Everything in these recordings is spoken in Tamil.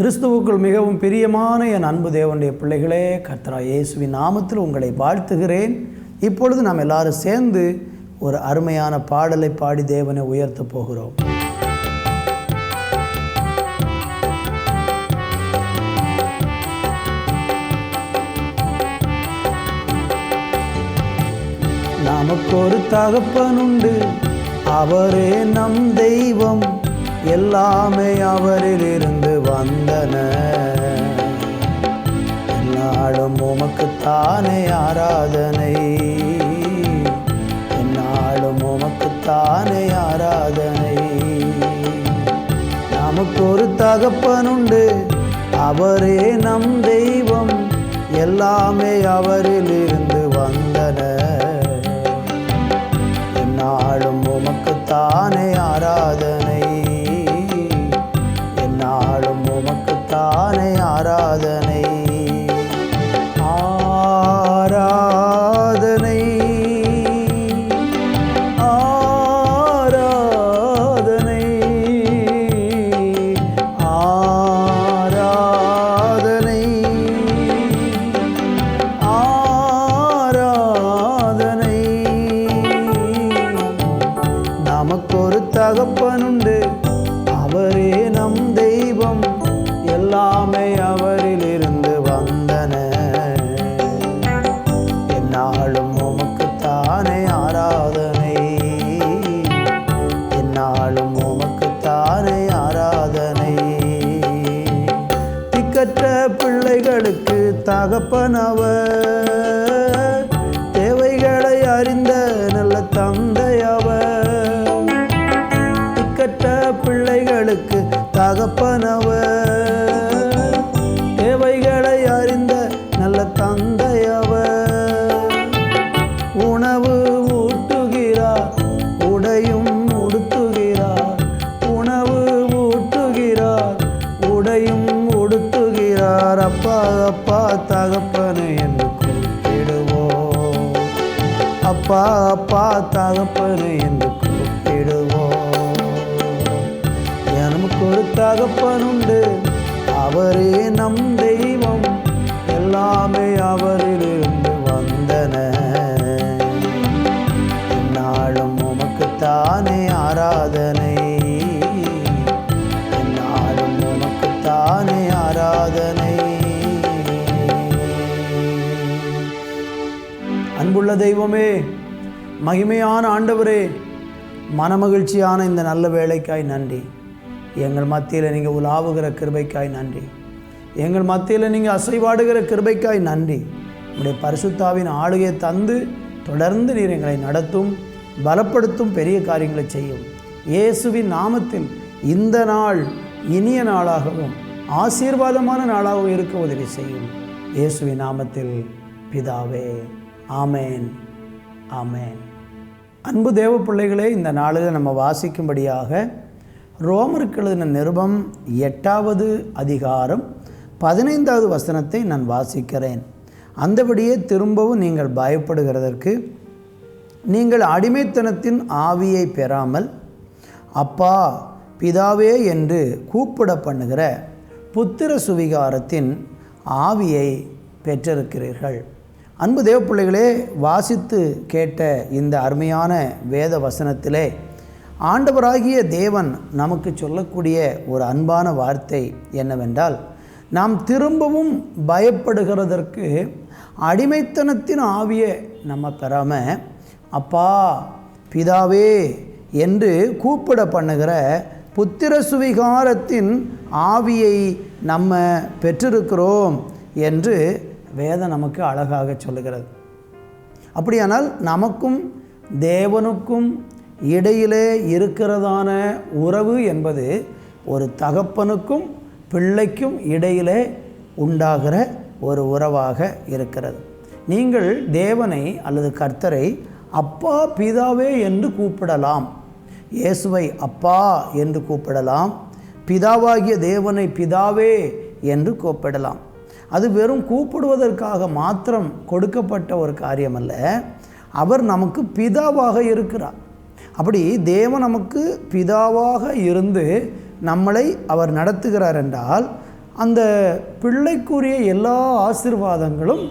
கிறிஸ்துவுக்குள் மிகவும் பிரியமான என் அன்பு தேவனுடைய பிள்ளைகளே கர்த்தரா இயேசுவின் நாமத்தில் உங்களை வாழ்த்துகிறேன். இப்பொழுது நாம் எல்லாரும் சேர்ந்து ஒரு அருமையான பாடலை பாடி தேவனை உயர்த்தப் போகிறோம். நமக்கு ஒரு தகப்பனுண்டு. அவரே நம் தெய்வம். எல்லாமே அவரில் இருந்து வந்தன. என்னாலும் உமக்குத்தானே ஆராதனை. என்னாலும் உமக்குத்தானே ஆராதனை. நமக்கு ஒரு தகப்பனுண்டு. அவரே நம் தெய்வம். எல்லாமே அவரிலே தகப்பனுண்டு. அவரே நம் தெய்வம். எல்லாமே அவரிலிருந்து வந்தன. என்னாலும் உமக்குத்தானே ஆராதனை. என்னாலும் உமக்குத்தானே ஆராதனை. திக்கற்ற பிள்ளைகளுக்கு தகப்பனவர். தகப்பனவர். தேவைகளை அறிந்த நல்ல தந்தையவர். உணவு ஊட்டுகிறார் உடையும் உடுத்துகிறார். உணவு ஊட்டுகிறார் உடையும் உடுத்துகிறார். அப்பா அப்பா தகப்பனை என்று கூப்பிடுவோம் அப்பா அப்பா தகப்பனை என்று தகப்பனுண்டு. அவரே நம் தெய்வம். எல்லாமே அவரிலிருந்து வந்தன. நாளும் உமக்குத்தானே ஆராதனை. நாளும் உமக்குத்தானே ஆராதனை. அன்புள்ள தெய்வமே மகிமையான ஆண்டவரே மனமகிழ்ச்சியான இந்த நல்ல வேலைக்காய் நன்றி. எங்கள் மத்தியில் நீங்கள் உலாவுகிற கிருபைக்காய் நன்றி. எங்கள் மத்தியில் நீங்கள் அசைவாடுகிற கிருபைக்காய் நன்றி. உங்களுடைய பரிசுத்தாவின் ஆளுகையை தந்து தொடர்ந்து நீர் எங்களை நடத்தும் பலப்படுத்தும் பெரிய காரியங்களை செய்யும். இயேசுவின் நாமத்தில் இந்த நாள் இனிய நாளாகவும் ஆசீர்வாதமான நாளாகவும் இருக்க உதவி செய்யும். இயேசுவின் நாமத்தில் பிதாவே ஆமேன் ஆமேன். அன்பு தேவ பிள்ளைகளே இந்த நாளில் நம்ம வாசிக்கும்படியாக ரோமருக்கு எழுதின நிருபம் எட்டாவது அதிகாரம் பதினைந்தாவது வசனத்தை நான் வாசிக்கிறேன். அந்தபடியே திரும்பவும் நீங்கள் பயப்படுகிறதற்கு நீங்கள் அடிமைத்தனத்தின் ஆவியை பெறாமல் அப்பா பிதாவே என்று கூப்பிட பண்ணுகிற புத்திர சுவிகாரத்தின் ஆவியை பெற்றிருக்கிறீர்கள். அன்பு தேவ பிள்ளைகளே வாசித்து கேட்ட இந்த அருமையான வேத வசனத்திலே ஆண்டவராகிய தேவன் நமக்கு சொல்லக்கூடிய ஒரு அன்பான வார்த்தை என்னவென்றால் நாம் திரும்பவும் பயப்படுகிறதற்கு அடிமைத்தனத்தின் ஆவியை நம்ம பெறாமல் அப்பா பிதாவே என்று கூப்பிட பண்ணுகிற புத்திர சுவிகாரத்தின் ஆவியை நம்ம பெற்றிருக்கிறோம் என்று வேதம் நமக்கு அழகாக சொல்லுகிறது. அப்படியானால் நமக்கும் தேவனுக்கும் இடையிலே இருக்கிறதான உறவு என்பது ஒரு தகப்பனுக்கும் பிள்ளைக்கும் இடையிலே உண்டாகிற ஒரு உறவாக இருக்கிறது. நீங்கள் தேவனை அல்லது கர்த்தரை அப்பா பிதாவே என்று கூப்பிடலாம். இயேசுவை அப்பா என்று கூப்பிடலாம். பிதாவாகிய தேவனை பிதாவே என்று கூப்பிடலாம். அது வெறும் கூப்பிடுவதற்காக மாத்திரம் கொடுக்கப்பட்ட ஒரு காரியம் அல்ல அவர் நமக்கு பிதாவாக இருக்கிறார். அப்படி தேவன் நமக்கு பிதாவாக இருந்து நம்மளை அவர் நடத்துகிறார் என்றால் அந்த பிள்ளைக்குரிய எல்லா ஆசிர்வாதங்களும்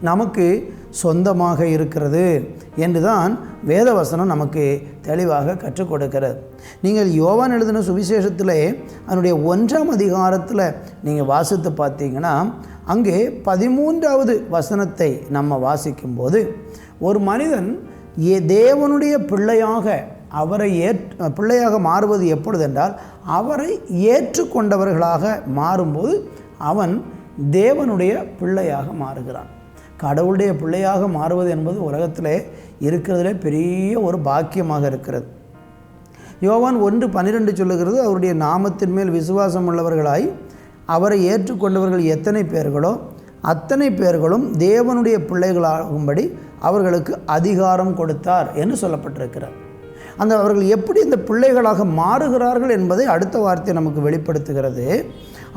நமக்கு சொந்தமாக இருக்கிறது என்று தான் வேதவசனம் நமக்கு தெளிவாக கற்றுக் கொடுக்கிறது. நீங்கள் யோவான் எழுதின சுவிசேஷத்தில் அதனுடைய ஒன்றாம் அதிகாரத்தில் நீங்கள் வாசித்து பார்த்தீங்கன்னா அங்கே பதிமூன்றாவது வசனத்தை நம்ம வாசிக்கும்போது ஒரு மனிதன் தேவனுடைய பிள்ளையாக அவரை ஏற் பிள்ளையாக மாறுவது எப்பொழுது என்றால் அவரை ஏற்றுக்கொண்டவர்களாக மாறும்போது அவன் தேவனுடைய பிள்ளையாக மாறுகிறான். கடவுளுடைய பிள்ளையாக மாறுவது என்பது உலகத்திலே இருக்கிறதுலே பெரிய ஒரு பாக்கியமாக இருக்கிறது. யோவான் ஒன்று பன்னிரெண்டு சொல்லுகிறது அவருடைய நாமத்தின் மேல் விசுவாசம் உள்ளவர்களாய் அவரை ஏற்றுக்கொண்டவர்கள் எத்தனை பேர்களோ அத்தனை பேர்களும் தேவனுடைய பிள்ளைகளாகும்படி அவர்களுக்கு அதிகாரம் கொடுத்தார் என்று சொல்லப்பட்டிருக்கிறார். அந்த அவர்கள் எப்படி இந்த பிள்ளைகளாக மாறுகிறார்கள் என்பதை அடுத்த வார்த்தை நமக்கு வெளிப்படுத்துகிறது.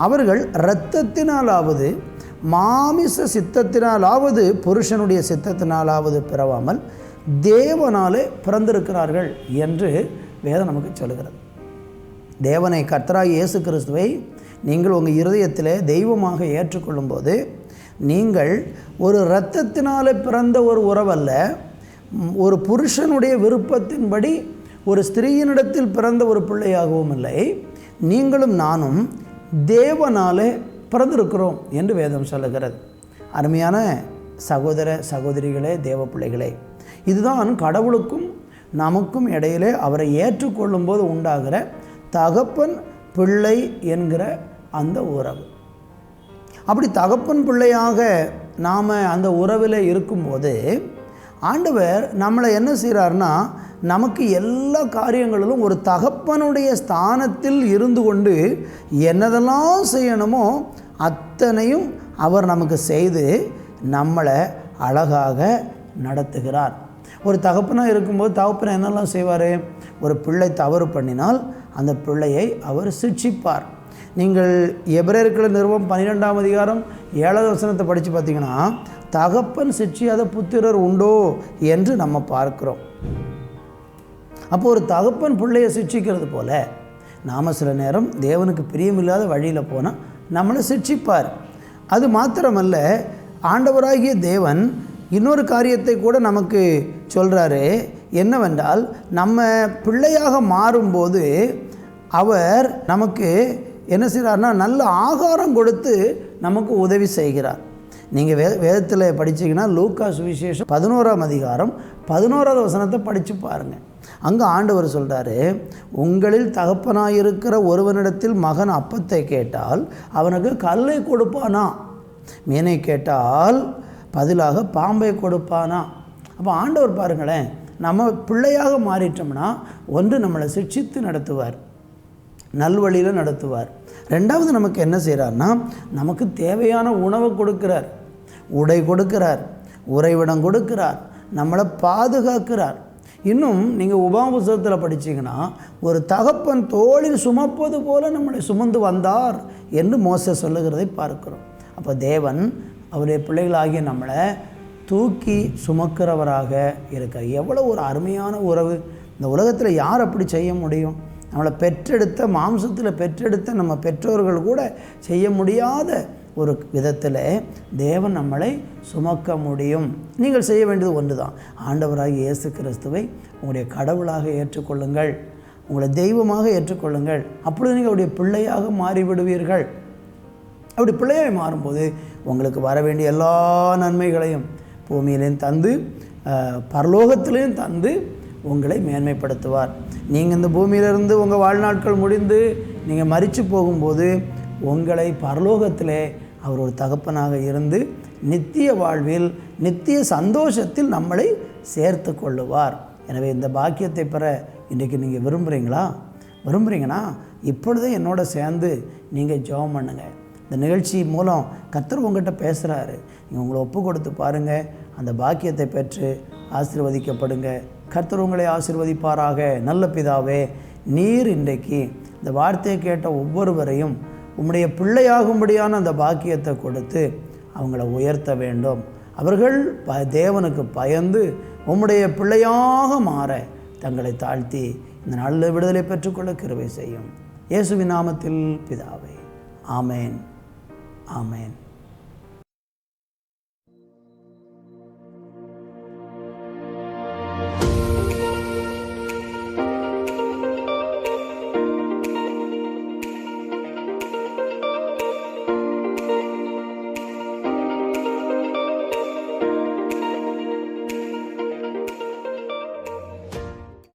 அவர்கள் இரத்தத்தினாலாவது மாமிச சித்தத்தினாலாவது புருஷனுடைய சித்தத்தினாலாவது பிறவாமல் தேவனாலே பிறந்திருக்கிறார்கள் என்று வேதம் நமக்கு சொல்கிறது தேவனை கர்த்தராக இயேசு கிறிஸ்துவை நீங்கள் உங்கள் இருதயத்தில் தெய்வமாக ஏற்றுக்கொள்ளும்போது நீங்கள் ஒரு இரத்தத்தினாலே பிறந்த ஒரு உறவல்ல ஒரு புருஷனுடைய விருப்பத்தின்படி ஒரு ஸ்திரீயினிடத்தில் பிறந்த ஒரு பிள்ளையாகவும் இல்லை. நீங்களும் நானும் தேவனாலே பிறந்திருக்கிறோம் என்று வேதம் சொல்லுகிறது. அருமையான சகோதர சகோதரிகளே தேவ பிள்ளைகளே இதுதான் கடவுளுக்கும் நமக்கும் இடையிலே அவரை ஏற்றுக்கொள்ளும்போது உண்டாகிற தகப்பன் பிள்ளை என்கிற அந்த உறவு. அப்படி தகப்பன் பிள்ளையாக நாம் அந்த உறவில் இருக்கும்போது ஆண்டவர் நம்மளை என்ன செய்கிறார்னா நமக்கு எல்லா காரியங்களிலும் ஒரு தகப்பனுடைய ஸ்தானத்தில் இருந்து கொண்டு என்னதெல்லாம் செய்யணுமோ அத்தனையும் அவர் நமக்கு செய்து நம்மளை அழகாக நடத்துகிறார். ஒரு தகப்பனாக இருக்கும்போது தகப்பனை என்னெல்லாம் செய்வார்? ஒரு பிள்ளை தவறு பண்ணினால் அந்த பிள்ளையை அவர் சிட்சிப்பார் நீங்கள் எபிரேயர்கள நிறுவம் பன்னிரெண்டாம் அதிகாரம் ஏழாவது வசனத்தை படித்து பார்த்தீங்கன்னா தகப்பன் சிட்சியாத புத்திரர் உண்டோ என்று நம்ம பார்க்கிறோம். அப்போ ஒரு தகப்பன் பிள்ளையை சிட்சிக்கிறது போல நாம் சில நேரம் தேவனுக்கு பிரியமில்லாத வழியில் போனால் நம்மளை சிட்சிப்பார். அது மாத்திரமல்ல ஆண்டவராகிய தேவன் இன்னொரு காரியத்தை கூட நமக்கு சொல்கிறாரு என்னவென்றால் நம்ம பிள்ளையாக மாறும்போது அவர் நமக்கு என்ன செய்கிறார்னா நல்ல ஆகாரம் கொடுத்து நமக்கு உதவி செய்கிறார். நீங்கள் வே வேதத்தில் படிச்சீங்கன்னா லூக்கா சுவிசேஷம் பதினோராம் அதிகாரம் பதினோராவது வசனத்தை படித்து பாருங்கள் அங்கே ஆண்டவர் சொல்கிறாரு உங்களில் தகப்பனாயிருக்கிற ஒருவனிடத்தில் மகன் அப்பத்தை கேட்டால் அவனுக்கு கல்லை கொடுப்பானா? மீனை கேட்டால் பதிலாக பாம்பை கொடுப்பானா? அப்போ ஆண்டவர் பாருங்களேன் நம்ம பிள்ளையாக மாறிட்டோம்னா ஒன்று நம்மளை சிக்ஷித்து நடத்துவார். நல்வழியில் நடத்துவார். ரெண்டாவது நமக்கு என்ன செய்கிறார்னா நமக்கு தேவையான உணவை கொடுக்கிறார். உடை கொடுக்கிறார். உறைவிடம் கொடுக்கிறார். நம்மளை பாதுகாக்கிறார். இன்னும் நீங்கள் உபாபுசத்தில் படிச்சீங்கன்னா ஒரு தகப்பன் தோளில் சுமப்பது போல நம்மளை சுமந்து வந்தார் என்று மோச சொல்லுகிறதை பார்க்கிறோம். அப்போ தேவன் அவருடைய பிள்ளைகளாகிய நம்மளை தூக்கி சுமக்கிறவராக இருக்கார். எவ்வளோ ஒரு அருமையான உறவு. இந்த உலகத்தில் யார் அப்படி செய்ய முடியும்? நம்மளை பெற்றெடுத்த மாம்சத்தில் பெற்றெடுத்த நம்ம பெற்றோர்கள் கூட செய்ய முடியாத ஒரு விதத்தில் தேவன் நம்மளை சுமக்க முடியும். நீங்கள் செய்ய வேண்டியது ஒன்று தான் ஆண்டவராக இயேசு கிறிஸ்துவை உங்களுடைய கடவுளாக ஏற்றுக்கொள்ளுங்கள். உங்களை தெய்வமாக ஏற்றுக்கொள்ளுங்கள். அப்பொழுது நீங்கள் அவருடைய பிள்ளையாக மாறிவிடுவீர்கள். அப்படி பிள்ளையாக மாறும்போது உங்களுக்கு வர வேண்டிய எல்லா நன்மைகளையும் பூமியிலையும் தந்து பரலோகத்திலையும் தந்து உங்களை மேன்மைப்படுத்துவார். நீங்கள் இந்த பூமியிலிருந்து உங்கள் வாழ்நாட்கள் முடிந்து நீங்கள் மரித்து போகும்போது உங்களை பரலோகத்திலே அவர் ஒரு தகப்பனாக இருந்து நித்திய வாழ்வில் நித்திய சந்தோஷத்தில் நம்மளை சேர்த்து கொள்ளுவார். எனவே இந்த பாக்கியத்தை பெற இன்றைக்கு நீங்கள் விரும்புகிறீங்களா விரும்புகிறீங்கன்னா இப்பொழுதே என்னோட சேர்ந்து நீங்கள் ஜெபம் பண்ணுங்கள் இந்த நிகழ்ச்சி மூலம் கத்தர் உங்கள்கிட்ட பேசுகிறாரு நீங்கள் உங்களை ஒப்பு கொடுத்து பாருங்கள் அந்த பாக்கியத்தை பெற்று ஆசீர்வதிக்கப்படுங்க. கர்த்தர் உங்களை ஆசீர்வதிப்பாராக. நல்ல பிதாவே நீர் இன்றைக்கு இந்த வார்த்தையை கேட்ட ஒவ்வொருவரையும் உம்முடைய பிள்ளையாகும்படியான அந்த பாக்கியத்தை கொடுத்து அவங்கள உயர்த்த வேண்டும். அவர்கள் ப தேவனுக்கு பயந்து உம்முடைய பிள்ளையாக மாற தங்களை தாழ்த்தி இந்த நல்ல விடுதலை பெற்றுக்கொள்ள கிருவை செய்யும். இயேசுவின் நாமத்தில் பிதாவை. ஆமேன். ஆமேன்.